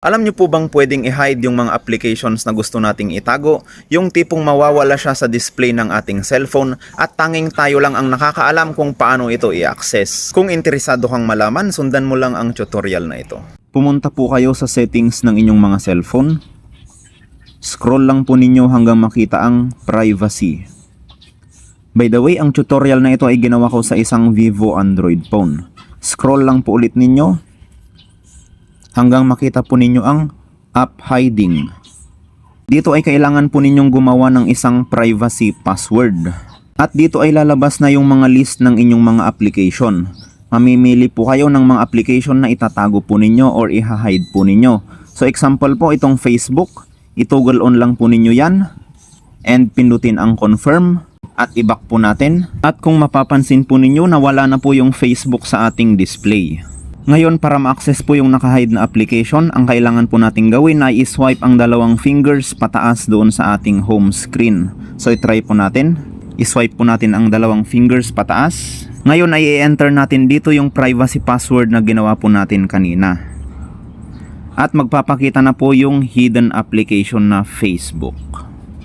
Alam niyo po bang pwedeng i-hide yung mga applications na gusto nating itago? Yung tipong mawawala siya sa display ng ating cellphone at tanging tayo lang ang nakakaalam kung paano ito i-access. Kung interesado kang malaman, sundan mo lang ang tutorial na ito. Pumunta po kayo sa settings ng inyong mga cellphone. Scroll lang po ninyo hanggang makita ang privacy. By the way, ang tutorial na ito ay ginawa ko sa isang Vivo Android phone. Scroll lang po ulit ninyo hanggang makita po ninyo ang app hiding. Dito ay kailangan po ninyong gumawa ng isang privacy password. At dito ay lalabas na yung mga list ng inyong mga application. Mamimili po kayo ng mga application na itatago po ninyo or i-hide po ninyo. So example po itong Facebook, itoggle on lang po ninyo yan and pindutin ang confirm at i-back po natin. At kung mapapansin po ninyo na wala na po yung Facebook sa ating display. Ngayon para ma-access po yung naka-hide na application, ang kailangan po nating gawin ay i-swipe ang dalawang fingers pataas doon sa ating home screen. So i-try po natin. I-swipe po natin ang dalawang fingers pataas. Ngayon ay i-enter natin dito yung privacy password na ginawa po natin kanina. At magpapakita na po yung hidden application na Facebook.